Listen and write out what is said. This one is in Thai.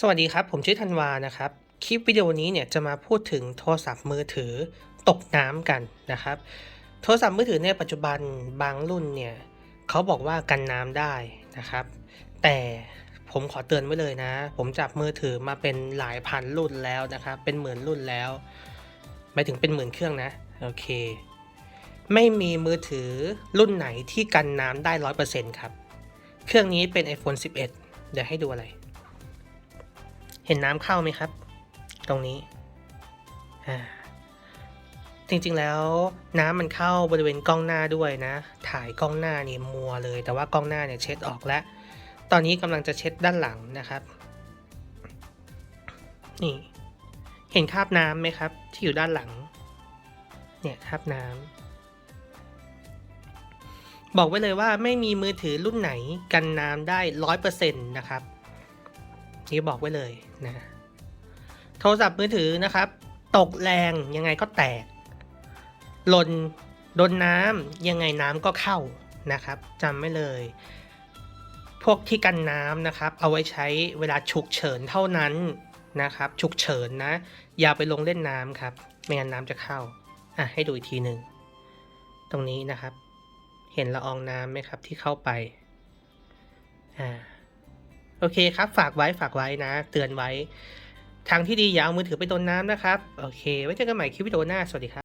สวัสดีครับ ผมชื่อธันวานะครับ คลิปวิดีโอนี้เนี่ยจะมาพูดถึงโทรศัพท์มือถือตกน้ำกันนะครับ โทรศัพท์มือถือในปัจจุบันบางรุ่นเนี่ยเขาบอกว่ากันน้ำได้นะครับ แต่ผมขอเตือนไว้เลยนะ ผมจับมือถือมาเป็นหลายพันรุ่นแล้วนะครับเป็นหมื่นรุ่นแล้วหมายถึงเป็นหมื่นเครื่องนะโอเค ไม่มีมือถือรุ่นไหนที่กันน้ำได้ร้อยเปอร์เซ็นต์ครับ เครื่องนี้เป็น iPhone 11 เดี๋ยวให้ดูอะไร เห็นน้ำเข้าไหมครับ ตรงนี้ จริงๆแล้วน้ำมันเข้าบริเวณกล้องหน้าด้วยนะ ถ่ายกล้องหน้านี่มัวเลย แต่ว่ากล้องหน้าเนี่ยเช็ดออกแล้ว ตอนนี้กำลังจะเช็ดด้านหลังนะครับ นี่ เห็นคราบน้ำไหมครับ ที่อยู่ด้านหลัง เนี่ยคราบน้ำบอกไว้เลยว่าไม่มีมือถือรุ่นไหนกันน้ำได้ร้อยเปอร์เซ็นต์นะครับ นี่บอกไว้เลยนะโทรศัพท์มือถือนะครับ ตกแรงยังไงก็แตกหล่นโดนน้ำยังไงน้ำก็เข้านะครับจำไว้เลย พวกที่กันน้ำนะครับ เอาไว้ใช้เวลาฉุกเฉินเท่านั้นนะครับ ฉุกเฉินนะ อย่าไปลงเล่นน้ำครับ ไม่งั้นน้ำจะเข้าอะให้ดูอีกทีหนึ่งตรงนี้นะครับ เห็นละอองน้ำไหมครับที่เข้าไป โอเคครับ ฝากไว้ฝากไว้นะ เตือนไว้ ทางที่ดีอย่าเอามือถือไปโดนน้ำนะครับ โอเค ไว้เจอกันใหม่คลิปวิดีโอหน้า สวัสดีครับ